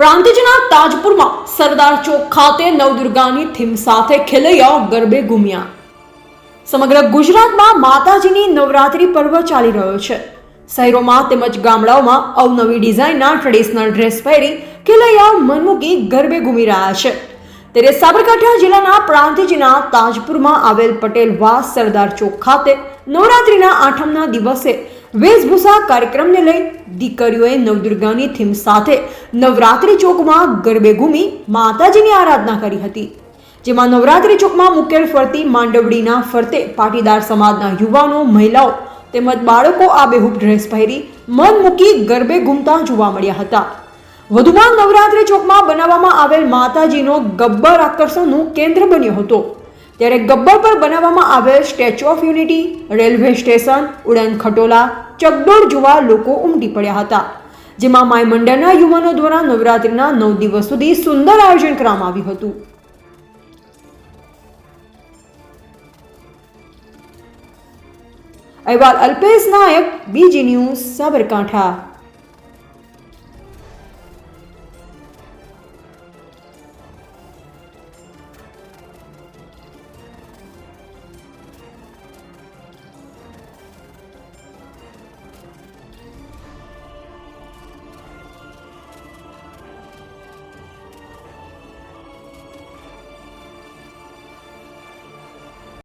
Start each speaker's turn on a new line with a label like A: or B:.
A: પ્રાંતિજના તાજપુરમાં સરદાર ચોક ખાતે નવદુર્ગાની થીમ સાથે ખેલૈયાઓ ગરબે ઘૂમ્યા. સમગ્ર ગુજરાતમાં માતાજીની નવરાત્રી પર્વ ચાલી રહ્યો છે. શહેરોમાં તેમજ ગામડાઓમાં અવનવી ડિઝાઇનના ટ્રેડિશનલ ડ્રેસ પહેરી ખેલૈયાઓ મનમૂકી ગરબે ઘૂમી રહ્યા છે. ત્યારે સાબરકાંઠા જિલ્લાના પ્રાંતિજના તાજપુરમાં આવેલ પટેલ વાસ સરદાર ચોક ખાતે નવરાત્રિના આઠમના દિવસે વેશભૂષા કાર્યક્રમને લઈ દીકરીઓએ નવદુર્ગાની થીમ સાથે નવરાત્રિ ચોકમાં ગરબે ઘૂમી માતાજીની આરાધના કરી હતી. જેમાં નવરાત્રિ ચોકમાં મુકેલ ફરતી માંડવડીના ફરતે પાટીદાર સમાજના યુવાનો, મહિલાઓ તેમજ બાળકો આ બેહૂબ ડ્રેસ પહેરી મન મૂકી ગરબે ઘૂમતા જોવા મળ્યા હતા. વધુમાં નવરાત્રિ ચોકમાં બનાવવામાં આવેલ માતાજીનો ગબ્બર આકર્ષણનું કેન્દ્ર બન્યો હતો. ત્યારે ગબ્બર પર બનાવવામાં આવેલ Statue of Unity, railway station, ઉડન ખટોલા, ચકડોળ જોવા લોકો ઉમટી પડ્યા હતા, જેમાં માય મંડળના યુવાનો દ્વારા નવરાત્રિના નવ દિવસ સુધી સુંદર આયોજન કરવામાં આવ્યું હતું. અહેવાલ અલ્પેશ નાયક, બીજી ન્યૂઝ સાબરકાંઠા.